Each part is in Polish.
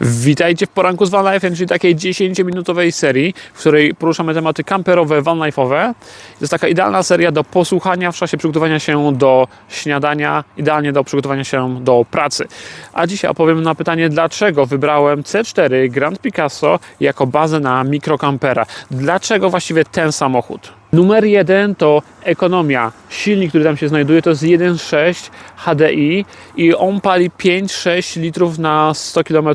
Witajcie w poranku z Van Life, czyli takiej 10-minutowej serii, w której poruszamy tematy kamperowe, van life'owe. Jest taka idealna seria do posłuchania w czasie przygotowania się do śniadania, idealnie do przygotowania się do pracy. A dzisiaj opowiem na pytanie, dlaczego wybrałem C4 Grand Picasso jako bazę na mikrokampera. Dlaczego właściwie ten samochód? Numer jeden to ekonomia. Silnik, który tam się znajduje, to jest 1.6 HDI i on pali 5-6 litrów na 100 km.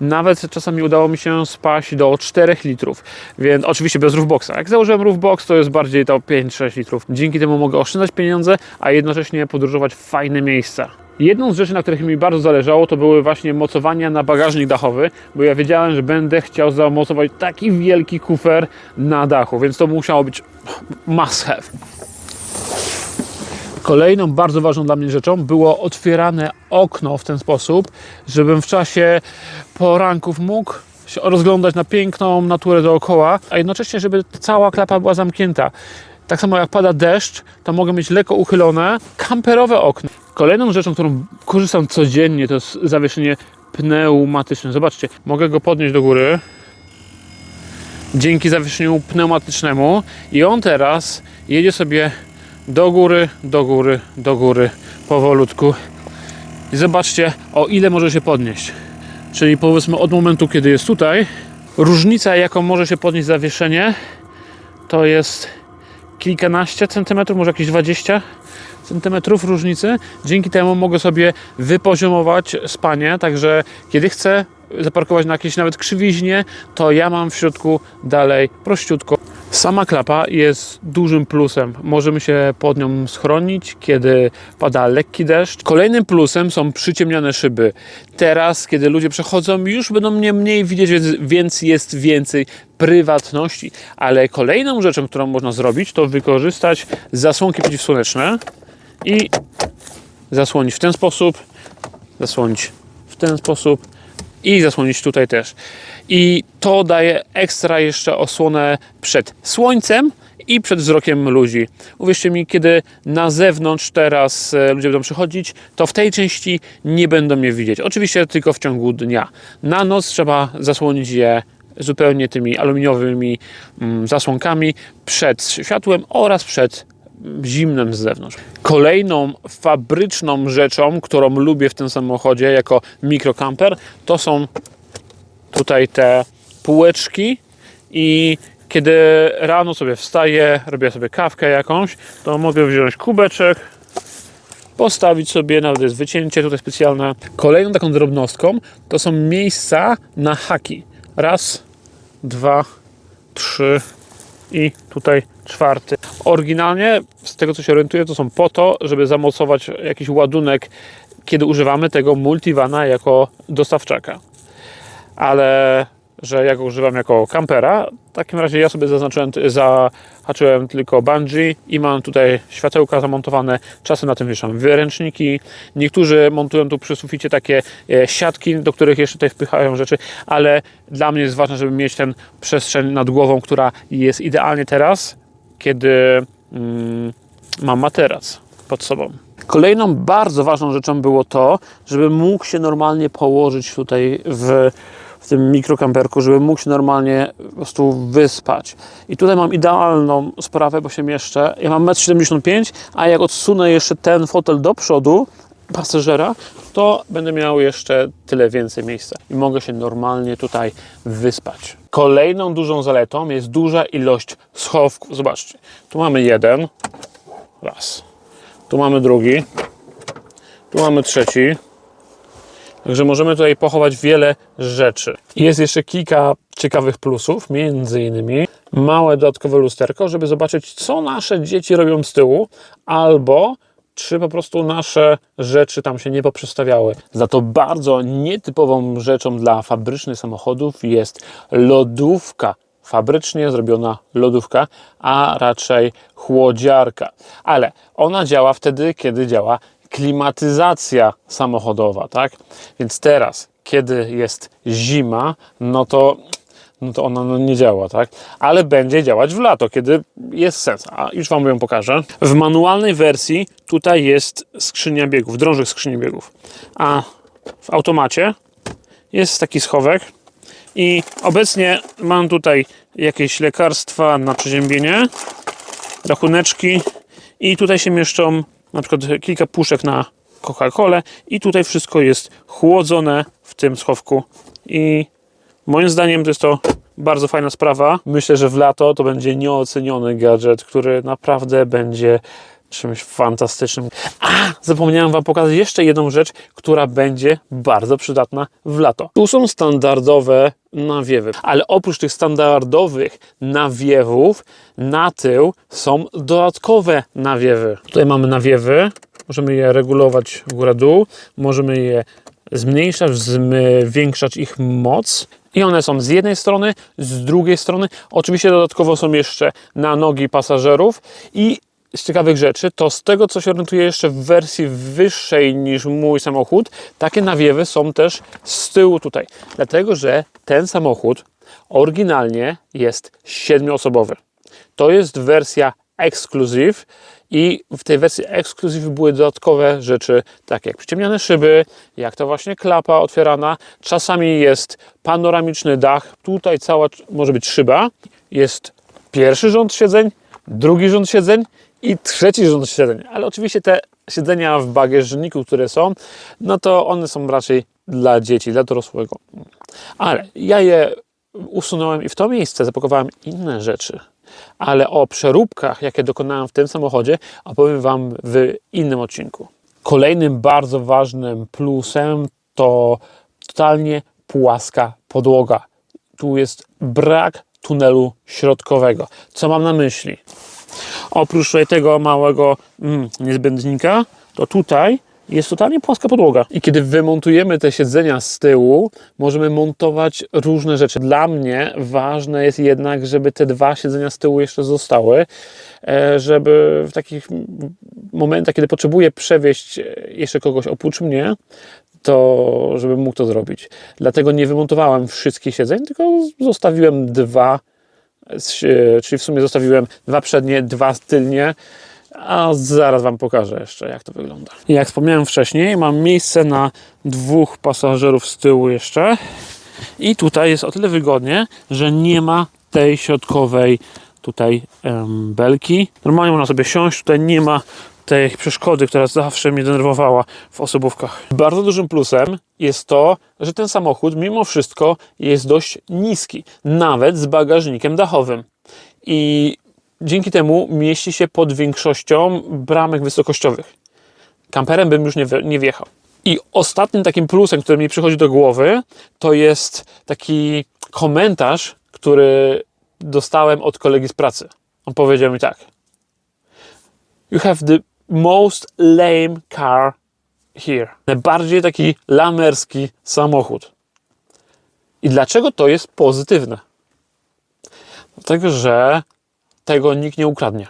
Nawet czasami udało mi się spaść do 4 litrów. Więc oczywiście bez roofboxa. Jak założyłem roofbox, to jest bardziej to 5-6 litrów. Dzięki temu mogę oszczędzać pieniądze, a jednocześnie podróżować w fajne miejsca. Jedną z rzeczy, na których mi bardzo zależało, to były właśnie mocowania na bagażnik dachowy, bo ja wiedziałem, że będę chciał zamocować taki wielki kufer na dachu, więc to musiało być must have. Kolejną bardzo ważną dla mnie rzeczą było otwierane okno w ten sposób, żebym w czasie poranków mógł się rozglądać na piękną naturę dookoła, a jednocześnie, żeby cała klapa była zamknięta. Tak samo jak pada deszcz, to mogę mieć lekko uchylone kamperowe okno. Kolejną rzeczą, którą korzystam codziennie, to jest zawieszenie pneumatyczne. Zobaczcie, mogę go podnieść do góry dzięki zawieszeniu pneumatycznemu i on teraz jedzie sobie do góry, do góry, do góry powolutku. I zobaczcie, o ile może się podnieść. Czyli powiedzmy od momentu, kiedy jest tutaj, różnica, jaką może się podnieść zawieszenie, to jest kilkanaście centymetrów, może jakieś 20 centymetrów różnicy. Dzięki temu mogę sobie wypoziomować spanie, także kiedy chcę zaparkować na jakiejś nawet krzywiźnie, to ja mam w środku dalej prościutko. Sama klapa jest dużym plusem. Możemy się pod nią schronić, kiedy pada lekki deszcz. Kolejnym plusem są przyciemnione szyby. Teraz, kiedy ludzie przechodzą, już będą mnie mniej widzieć, więc, jest więcej prywatności. Ale kolejną rzeczą, którą można zrobić, to wykorzystać zasłonki przeciwsłoneczne i zasłonić w ten sposób, zasłonić w ten sposób i zasłonić tutaj też. I to daje ekstra jeszcze osłonę przed słońcem i przed wzrokiem ludzi. Uwierzcie mi, kiedy na zewnątrz teraz e, ludzie będą przychodzić, to w tej części nie będą mnie widzieć. Oczywiście tylko w ciągu dnia. Na noc trzeba zasłonić je zupełnie tymi aluminiowymi mm, zasłonkami przed światłem oraz przed zimnem z zewnątrz. Kolejną fabryczną rzeczą, którą lubię w tym samochodzie jako mikrokamper, to są tutaj te półeczki i kiedy rano sobie wstaję, robię sobie kawkę jakąś, to mogę wziąć kubeczek, postawić sobie, nawet jest wycięcie tutaj specjalne. Kolejną taką drobnostką to są miejsca na haki. Raz, dwa, trzy i tutaj czwarty. Oryginalnie, z tego co się orientuję, to są po to, żeby zamocować jakiś ładunek, kiedy używamy tego multivana jako dostawczaka. Ale że ja go używam jako kampera, w takim razie ja sobie zaznaczyłem, zahaczyłem tylko bungee i mam tutaj światełka zamontowane, czasem na tym wieszam wyręczniki. Niektórzy montują tu przy suficie takie e, siatki, do których jeszcze tutaj wpychają rzeczy, ale dla mnie jest ważne, żeby mieć ten przestrzeń nad głową, która jest idealnie teraz, kiedy mm, mam materac pod sobą. Kolejną bardzo ważną rzeczą było to, żeby mógł się normalnie położyć tutaj w, w tym mikrokamperku, żeby mógł się normalnie po prostu wyspać. I tutaj mam idealną sprawę, bo się mieszczę. Ja mam 1,75 m, a jak odsunę jeszcze ten fotel do przodu, pasażera, to będę miał jeszcze tyle więcej miejsca i mogę się normalnie tutaj wyspać. Kolejną dużą zaletą jest duża ilość schowków. Zobaczcie, tu mamy jeden, raz, tu mamy drugi, tu mamy trzeci. Także możemy tutaj pochować wiele rzeczy. Jest jeszcze kilka ciekawych plusów, między innymi małe dodatkowe lusterko, żeby zobaczyć, co nasze dzieci robią z tyłu, albo czy po prostu nasze rzeczy tam się nie poprzestawiały. Za to bardzo nietypową rzeczą dla fabrycznych samochodów jest lodówka. Fabrycznie zrobiona lodówka, a raczej chłodziarka. Ale ona działa wtedy, kiedy działa klimatyzacja samochodowa, tak? Więc teraz, kiedy jest zima, no to no to ona no, nie działa, tak? Ale będzie działać w lato, kiedy jest sens. A już Wam ją pokażę. W manualnej wersji tutaj jest skrzynia biegów, drążek skrzyni biegów. A w automacie jest taki schowek i obecnie mam tutaj jakieś lekarstwa na przeziębienie, rachuneczki i tutaj się mieszczą na przykład kilka puszek na Coca-Colę i tutaj wszystko jest chłodzone w tym schowku i moim zdaniem to jest to bardzo fajna sprawa. Myślę, że w lato to będzie nieoceniony gadżet, który naprawdę będzie czymś fantastycznym. A, zapomniałem Wam pokazać jeszcze jedną rzecz, która będzie bardzo przydatna w lato. Tu są standardowe nawiewy, ale oprócz tych standardowych nawiewów na tył są dodatkowe nawiewy. Tutaj mamy nawiewy, możemy je regulować górę-dół, możemy je zmniejszać, zwiększać ich moc. I one są z jednej strony, z drugiej strony. Oczywiście dodatkowo są jeszcze na nogi pasażerów i z ciekawych rzeczy, to z tego co się orientuję jeszcze w wersji wyższej niż mój samochód, takie nawiewy są też z tyłu tutaj. Dlatego, że ten samochód oryginalnie jest siedmioosobowy. To jest wersja Exclusive i w tej wersji Exclusive były dodatkowe rzeczy, takie jak przyciemniane szyby, jak to właśnie klapa otwierana. Czasami jest panoramiczny dach, tutaj cała może być szyba. Jest pierwszy rząd siedzeń, drugi rząd siedzeń i trzeci rząd siedzeń. Ale oczywiście te siedzenia w bagażniku, które są, no to one są raczej dla dzieci, dla dorosłego. Ale ja je usunąłem i w to miejsce zapakowałem inne rzeczy. Ale o przeróbkach, jakie dokonałem w tym samochodzie, opowiem Wam w innym odcinku. Kolejnym bardzo ważnym plusem to totalnie płaska podłoga. Tu jest brak tunelu środkowego. Co mam na myśli? Oprócz tego małego mm, niezbędnika, to tutaj jest totalnie płaska podłoga. I kiedy wymontujemy te siedzenia z tyłu, możemy montować różne rzeczy. Dla mnie ważne jest jednak, żeby te dwa siedzenia z tyłu jeszcze zostały, e, żeby w takich momentach, kiedy potrzebuję przewieźć jeszcze kogoś oprócz mnie, to żebym mógł to zrobić. Dlatego nie wymontowałem wszystkich siedzeń, tylko zostawiłem dwa czyli w sumie zostawiłem dwa przednie, dwa tylnie, a zaraz Wam pokażę jeszcze jak to wygląda. Jak wspomniałem wcześniej, mam miejsce na dwóch pasażerów z tyłu jeszcze i tutaj jest o tyle wygodnie, że nie ma tej środkowej tutaj em, belki. Normalnie można sobie siąść, tutaj nie ma tej przeszkody, która zawsze mnie denerwowała w osobówkach. Bardzo dużym plusem jest to, że ten samochód mimo wszystko jest dość niski, nawet z bagażnikiem dachowym. I dzięki temu mieści się pod większością bramek wysokościowych. Kamperem bym już nie, nie wjechał. I ostatnim takim plusem, który mi przychodzi do głowy, to jest taki komentarz, który dostałem od kolegi z pracy. On powiedział mi tak. You have the most lame car here. Najbardziej taki lamerski samochód. I dlaczego to jest pozytywne? Dlatego, że tego nikt nie ukradnie.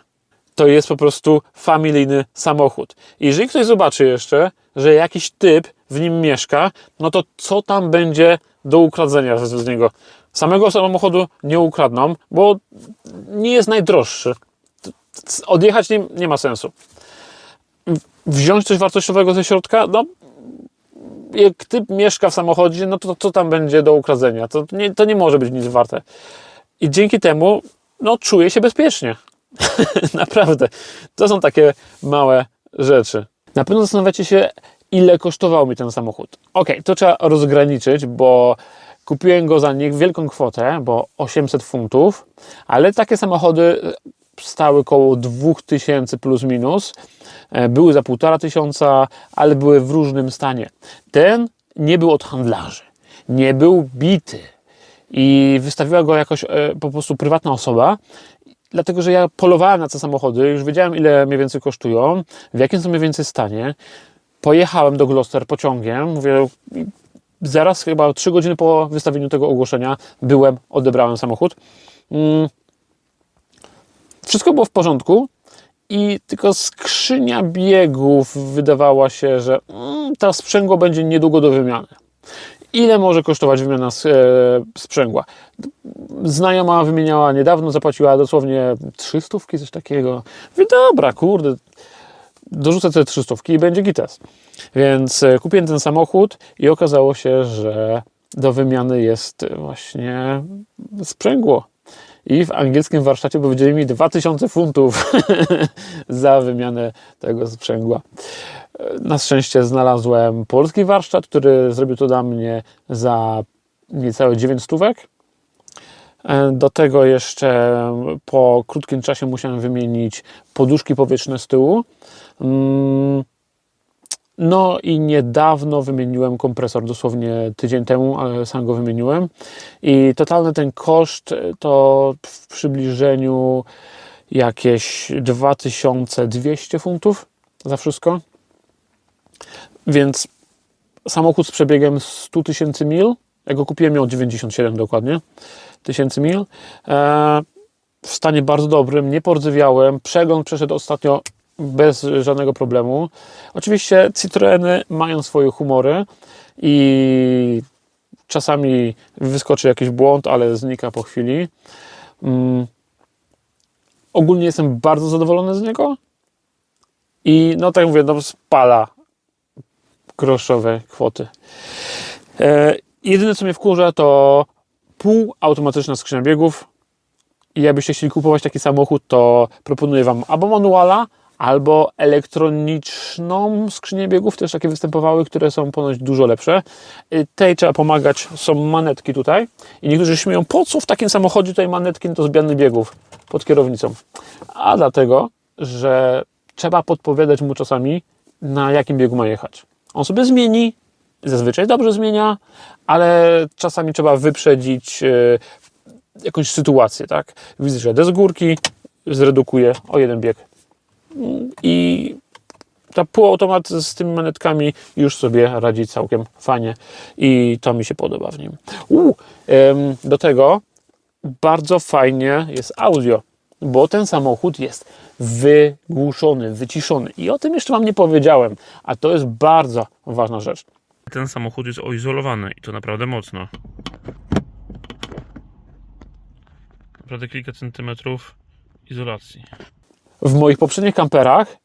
To jest po prostu familijny samochód. I jeżeli ktoś zobaczy jeszcze, że jakiś typ w nim mieszka, no to co tam będzie do ukradzenia z niego? Samego samochodu nie ukradną, bo nie jest najdroższy. Odjechać nim nie ma sensu wziąć coś wartościowego ze środka, no jak typ mieszka w samochodzie, no to co tam będzie do ukradzenia? To nie, to nie może być nic warte. I dzięki temu, no czuję się bezpiecznie. Naprawdę. To są takie małe rzeczy. Na pewno zastanawiacie się, ile kosztował mi ten samochód. Ok, to trzeba rozgraniczyć, bo kupiłem go za niewielką kwotę, bo 800 funtów, ale takie samochody stały około 2000 plus minus. E, były za półtora tysiąca, ale były w różnym stanie. Ten nie był od handlarzy, nie był bity i wystawiła go jakoś e, po prostu prywatna osoba. Dlatego, że ja polowałem na te samochody, już wiedziałem ile mniej więcej kosztują, w jakim są mniej więcej stanie. Pojechałem do Gloucester pociągiem, mówię, zaraz chyba 3 godziny po wystawieniu tego ogłoszenia byłem, odebrałem samochód. Mm, wszystko było w porządku i tylko skrzynia biegów wydawała się, że mm, ta sprzęgło będzie niedługo do wymiany. Ile może kosztować wymiana e, sprzęgła? Znajoma wymieniała niedawno, zapłaciła dosłownie 300, coś takiego. Mówię, dobra, kurde, dorzucę te 300 i będzie gites. Więc e, kupiłem ten samochód i okazało się, że do wymiany jest właśnie sprzęgło. I w angielskim warsztacie powiedzieli mi 2000 funtów za wymianę tego sprzęgła. Na szczęście znalazłem polski warsztat, który zrobił to dla mnie za niecałe 9 stówek. E, Do tego jeszcze po krótkim czasie musiałem wymienić poduszki powietrzne z tyłu. Mm, No i niedawno wymieniłem kompresor, dosłownie tydzień temu, ale sam go wymieniłem. I totalny ten koszt e, to w przybliżeniu jakieś 2200 funtów za wszystko. Więc samochód z przebiegiem 100 tysięcy mil, jak go kupiłem miał 97 dokładnie tysięcy mil. E, w stanie bardzo dobrym, nie pordzewiałem. Przegląd przeszedł ostatnio bez żadnego problemu. Oczywiście Citroeny mają swoje humory i czasami wyskoczy jakiś błąd, ale znika po chwili. Mm. Ogólnie jestem bardzo zadowolony z niego i no tak jak mówię, no spala groszowe kwoty. E, jedyne co mnie wkurza to półautomatyczna skrzynia biegów. I jakbyście chcieli kupować taki samochód, to proponuję Wam albo manuala, albo elektroniczną skrzynię biegów, też takie występowały, które są ponoć dużo lepsze. Y, Tej trzeba pomagać, są manetki tutaj. I niektórzy śmieją, po co w takim samochodzie tutaj manetki do zmiany biegów pod kierownicą? A dlatego, że trzeba podpowiadać mu czasami, na jakim biegu ma jechać. On sobie zmieni, zazwyczaj dobrze zmienia, ale czasami trzeba wyprzedzić y, jakąś sytuację, tak? Widzę, że jadę z górki, zredukuję o jeden bieg. I ta półautomat z tymi manetkami już sobie radzi całkiem fajnie i to mi się podoba w nim. U, em, do tego bardzo fajnie jest audio, bo ten samochód jest wygłuszony, wyciszony i o tym jeszcze Wam nie powiedziałem, a to jest bardzo ważna rzecz. Ten samochód jest oizolowany i to naprawdę mocno. Naprawdę kilka centymetrów izolacji. W moich poprzednich kamperach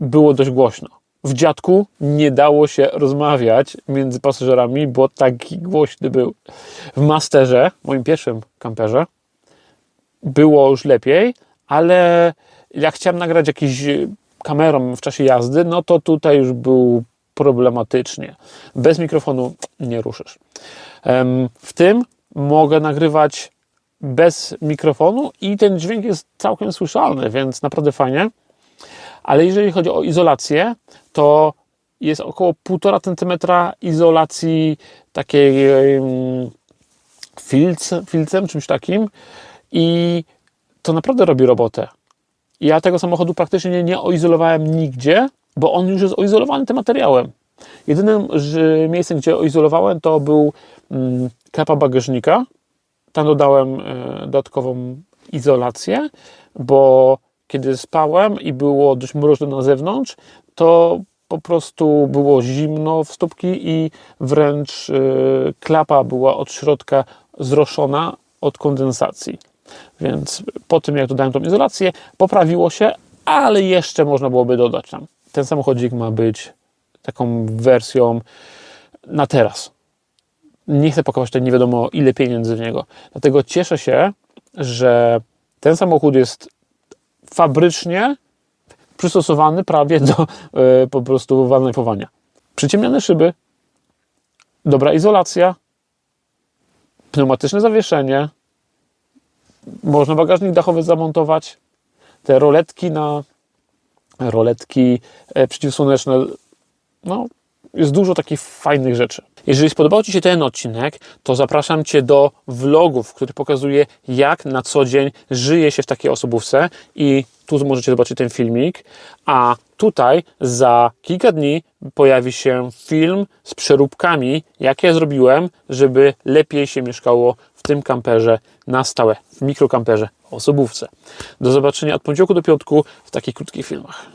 było dość głośno. W dziadku nie dało się rozmawiać między pasażerami, bo taki głośny był. W Masterze, moim pierwszym kamperze, było już lepiej, ale jak chciałem nagrać jakiś e, kamerą w czasie jazdy, no to tutaj już był problematycznie. Bez mikrofonu nie ruszysz. W tym mogę nagrywać bez mikrofonu i ten dźwięk jest całkiem słyszalny, więc naprawdę fajnie. Ale jeżeli chodzi o izolację, to jest około 1,5 cm izolacji takiej filc, filcem, czymś takim i to naprawdę robi robotę. Ja tego samochodu praktycznie nie, oizolowałem nigdzie, bo on już jest oizolowany tym materiałem. Jedynym miejscem, gdzie oizolowałem, to był mm, klapa bagażnika. Tam dodałem e, dodatkową izolację, bo kiedy spałem i było dość mroźno na zewnątrz, to po prostu było zimno w stópki i wręcz e, klapa była od środka zroszona od kondensacji. Więc po tym, jak dodałem tą izolację, poprawiło się, ale jeszcze można byłoby dodać tam. Ten samochodzik ma być taką wersją na teraz. Nie chcę pakować tutaj nie wiadomo ile pieniędzy w niego. Dlatego cieszę się, że ten samochód jest fabrycznie przystosowany prawie do e, po prostu walnajpowania. Przyciemnione szyby, dobra izolacja, pneumatyczne zawieszenie, można bagażnik dachowy zamontować, te roletki na roletki e, przeciwsłoneczne, no jest dużo takich fajnych rzeczy. Jeżeli spodobał Ci się ten odcinek, to zapraszam Cię do vlogów, w pokazuję, jak na co dzień żyje się w takiej osobówce i tu możecie zobaczyć ten filmik, a tutaj za kilka dni pojawi się film z przeróbkami, jakie ja zrobiłem, żeby lepiej się mieszkało w tym kamperze na stałe, w mikrokamperze, osobówce. Do zobaczenia od poniedziałku do piątku w takich krótkich filmach.